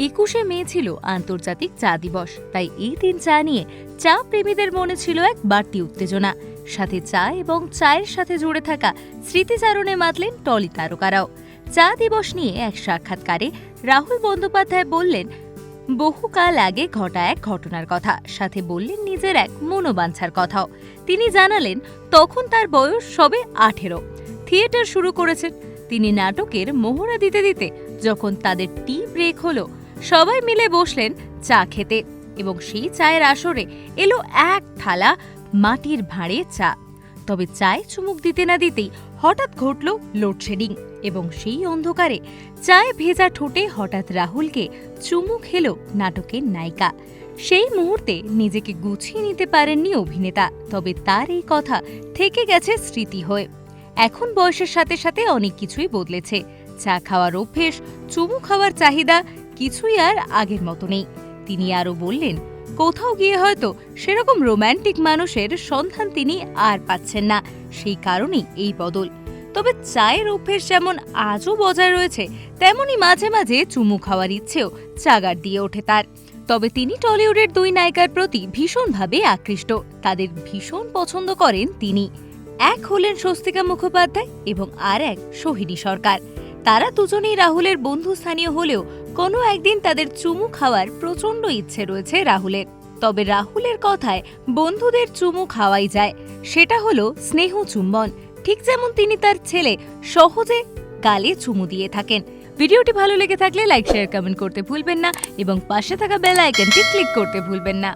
একুশে মে ছিল আন্তর্জাতিক চা দিবস, তাই এই দিন চা নিয়ে চা প্রেমীদের মনে ছিল এক বাড়তি উত্তেজনা। সাথে চা এবং চায়ের সাথে জুড়ে থাকা স্মৃতিচারণে মাতলেন টলি তারকারাও। চা দিবস নিয়ে এক সাক্ষাৎকারে রাহুল বন্দ্যোপাধ্যায় বললেন, বহুকাল আগে ঘটা এক ঘটনার কথা। সাথে বললেন, নিজের এক মনোবাঞ্ছার কথাও। তিনি জানালেন, তখন তার বয়স সবে আঠেরো। থিয়েটার শুরু করেছেন। তিনি নাটকের মোহরা দিতে দিতে যখন তাদের টি ব্রেক হলো সবাই মিলে বসলেন চা খেতে এবং সেই চায়ের আসরে এলো এক থালা মাটির ভাঁড়ে চা। তবে চায়ে চুমুক দিতে না দিতেই হঠাৎ ঘটল লোডশেডিং এবং সেই অন্ধকারে চায়ে ভেজা ঠোঁটে হঠাৎ রাহুলকে চুমু খেলো নাটকের নায়িকা। সেই মুহূর্তে নিজেকে গুছিয়ে নিতে পারেননি অভিনেতা, তবে তার এই কথা থেকে গেছে স্মৃতি হয়ে। এখন বয়সের সাথে সাথে অনেক কিছুই বদলেছে। চা খাওয়ার অভ্যেস চুমু খাওয়ার চাহিদা কিছুই আর আগের মতো নেই। তিনি আরও বললেন, কোথাও গিয়ে হয়তো সেরকম রোম্যান্টিক মানুষের সন্ধান তিনি আর পাচ্ছেন না, সেই কারণেই এই বদল। তবে চায়ের অভ্যেস যেমন আজও বজায় রয়েছে তেমনি মাঝে মাঝে চুমু খাওয়ার ইচ্ছেও চাগার দিয়ে ওঠে তার। তবে তিনি টলিউডের দুই নায়িকার প্রতি ভীষণভাবে আকৃষ্ট। তাদের ভীষণ পছন্দ করেন তিনি। এক হলেন স্বস্তিকা মুখোপাধ্যায় এবং আর এক সোহিনী সরকার। তারা দুজনেই রাহুলের বন্ধু স্থানীয় হলেও কোনো একদিন তাদের চুমু খাওয়ার প্রচণ্ড ইচ্ছে রয়েছে রাহুলের। তবে রাহুলের কথায় বন্ধুদের চুমু খাওয়াই যায়, সেটা হলো স্নেহ চুম্বন। ঠিক যেমন তিনি তার ছেলে সহজে গালে চুমু দিয়ে থাকেন। ভিডিওটি ভালো লেগে থাকলে লাইক শেয়ার কমেন্ট করতে ভুলবেন না এবং পাশে থাকা বেল আইকনটি ক্লিক করতে ভুলবেন না।